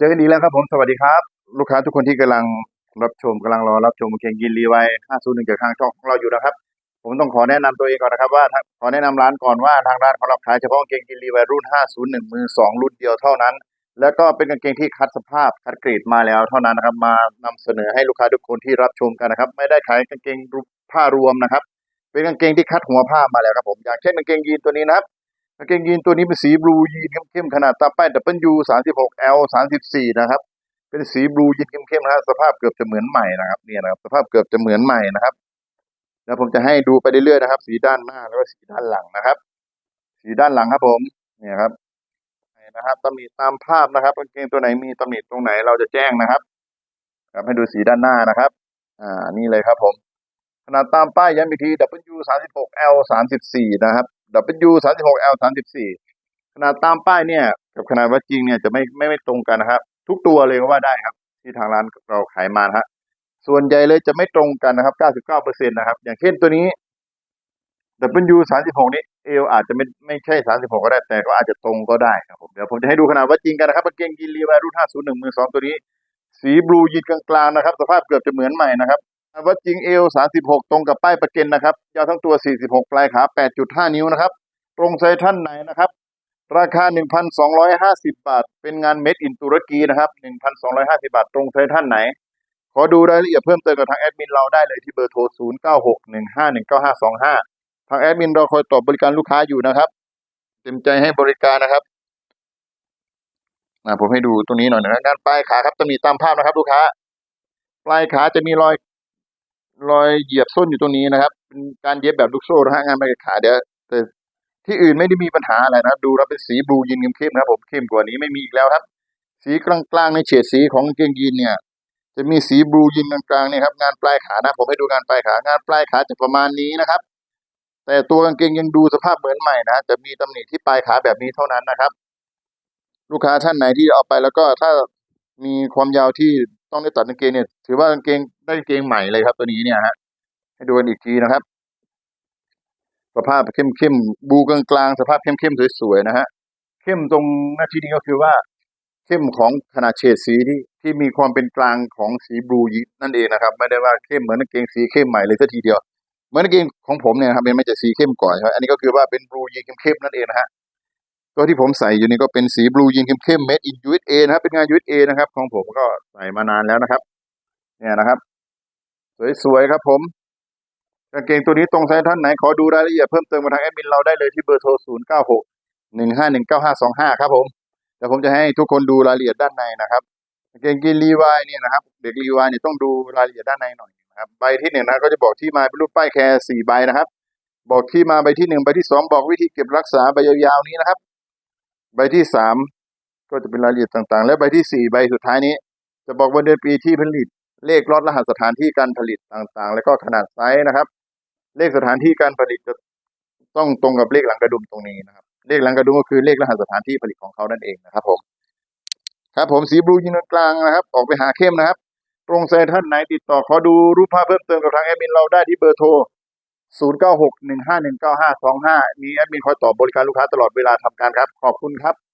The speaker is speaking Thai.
เจอกันอีกแล้วครับผม สวัสดีครับ ลูกค้าทุกคนที่กำลังรับชมกำลังรอรับชมเก่งกินรีไว501จากทางช่องของเราอยู่นะครับ ผมต้องขอแนะนำตัวเองก่อนนะครับว่าขอแนะนำร้านก่อนว่าทางร้านของเราขายเฉพาะกางเกงกินรีไวรุ่น501มือ2รุ่นเดียวเท่านั้น แล้วก็เป็นกางเกงที่คัดสภาพคัดกรีดมาแล้วเท่านั้นนะครับ มานำเสนอให้ลูกค้าทุกคนที่รับชมกันนะครับ ไม่ได้ขายกางเกงผ้ารวมนะครับ เป็นกางเกงที่คัดหัวผ้ามาแล้วครับผม อย่างเช่นกางเกงยีนตัวนี้นะครับ กางเกงยีนตัวนี้เป็นสีบลูยีนเข้มๆขนาดตามป้าย W 36 L 34นะครับ เป็นสีบลูยีนเข้มๆนะครับสภาพเกือบจะเหมือนใหม่นะครับเนี่ยนะครับ สภาพเกือบจะเหมือนใหม่นะครับแล้วผมจะให้ดูไปเรื่อยๆนะครับ สีด้านหน้าแล้วก็สีด้านหลังนะครับ สีด้านหลังครับผมเนี่ยครับนี่นะครับตำหนิตามภาพนะครับกางเกงตัวไหนมีตำหนิตรงไหนเราจะแจ้งนะครับครับให้ดูสีด้านหน้านะครับ อ่า นี่เลยครับผม ขนาดตามป้ายย้ำอีกที W 36 L 34 นะครับ W 36 L 34ขนาดตามป้ายเนี่ย กับขนาดวัดจริงเนี่ยจะไม่ไม่ไม่ตรงกันนะครับ ทุกตัวเลยก็ว่าได้ครับ ที่ทางร้านเราขายมาฮะส่วนใหญ่เลยจะไม่ตรงกันนะครับ 99%นะครับ อย่างเช่นตัวนี้ W 36นี่เอวอาจจะไม่ไม่ใช่ 36 ก็ได้แต่ก็อาจจะตรงก็ได้ครับผมเดี๋ยวผมจะให้ดูขนาดวัดจริงกันนะครับกางเกงยีนรีวารุ่น501มือ2ตัวนี้ สีบลูยีนกลางๆนะครับ สภาพเกือบจะเหมือนใหม่นะครับ วัดจริงเอว 36 ตรงกับป้ายประเกันนะครับยาวทั้งตัว 46 ปลายขา 8.5 นิ้วนะครับ ตรงไซส์ท่านไหนนะครับ ราคา 1,250 บาท เป็นงานเม็ดอินตุรกีนะครับ 1,250 บาท ตรงไซส์ท่านไหน ขอดูรายละเอียดเพิ่มเติมกับทางแอดมินเราได้เลยที่เบอร์โทร 0961519525 ทางแอดมินเราคอยตอบบริการลูกค้าอยู่นะครับ เต็มใจให้บริการนะครับผมให้ดูตรงนี้หน่อยนะด้านปลายขาครับจะมีตามภาพนะครับ ลูกค้า ปลายขาจะมีรอย รอยเหยียบส้นอยู่ตรงนี้นะครับเป็นการเย็บแบบลูกโซ่นะฮะงานปลายขาเดี๋ยวแต่ที่อื่นไม่ได้มีปัญหาอะไรนะดูแล้วเป็นสีบลูยีนเข้มๆนะผมเข้มกว่านี้ไม่มีอีกแล้วครับ สีกลางๆในเฉดสีของกางเกงยีนเนี่ย จะมีสีบลูยีนกลางๆเนี่ยครับงานปลายขานะ ผมให้ดูงานปลายขางานปลายขาจะประมาณนี้นะครับ แต่ตัวกางเกงยังดูสภาพเหมือนใหม่นะจะมีตำหนิที่ปลายขาแบบนี้เท่านั้นนะครับ ลูกค้าท่านไหนที่เอาไปแล้วก็ถ้ามีความยาวที่ ต้องได้ตัดกางเกงเนี่ย ถือว่ากางเกงได้กางเกงใหม่เลยครับ ตัวนี้เนี่ยฮะให้ดูกันอีกทีนะครับ สภาพเข้มเข้มๆบูกลางๆสภาพเข้มเข้มๆสวยๆนะฮะเข้มตรงหน้าที่นี้ก็คือว่า เข้มของขนาดเฉดสีที่ที่มีความเป็นกลางของสีบลูยินั่นเองนะครับ ไม่ได้ว่าเข้มเหมือนกางเกงสีเข้มใหม่เลยสักทีเดียวเหมือนกางเกงของผมเนี่ยครับมันจะสีเข้มก่อนใช่ไหมอันนี้ก็คือว่าเป็นบลูยีเข้มๆนั่นเองนะฮะ ตัวที่ผมใส่อยู่นี่ก็เป็นสีบลูยีนเข้มๆ made in USA นะครับ เป็นงาน USA นะครับ ของผมก็ใส่มานานแล้วนะครับ เนี่ยนะครับ สวยๆครับผมกางเกงตัวนี้ตรงไซส์ท่านไหน ขอดูรายละเอียดเพิ่มเติมมาทางแอดมินเราได้เลยที่เบอร์โทร 0 9 6 1 5 1 9 5 2 5 ครับผมเดี๋ยวผมจะให้ทุกคนดูรายละเอียดด้านในนะครับกางเกงกีนรีวายเนี่ยนะครับ เด็กรีวายเนี่ยต้องดูรายละเอียดด้านในหน่อยนะครับ ใบที่หนึ่งนะก็จะบอกที่มาเป็นรูปป้ายแคร์สี่ใบนะครับ บอกที่มาใบที่หนึ่งใบที่สองบอกวิธีเก็บรักษาใบยาวๆนี้นะครับ ใบที่สามก็จะเป็นรายละเอียดต่างๆ และใบที่สี่ใบสุดท้ายนี้ จะบอกวันเดือนปีที่ผลิต เลขรอดรหัสสถานที่การผลิตต่างๆ แล้วก็ขนาดไซส์นะครับ เลขสถานที่การผลิตจะต้องตรงกับเลขหลังกระดุมตรงนี้นะครับ เลขหลังกระดุมก็คือเลขรหัสสถานที่ผลิตของเขานั่นเองนะครับ ผม ครับ ผมสีบลูยินกลางนะครับ ออกไปหาเข้มนะครับ ตรงไซต์ท่านไหนติดต่อขอดูรูปภาพเพิ่มเติมกับทางแอดมินเราได้ที่เบอร์โทร 0 9 6 1 5 1 9 5 2 5 มีแอดมินคอยตอบบริการลูกค้าตลอดเวลาทำการครับ ขอบคุณครับ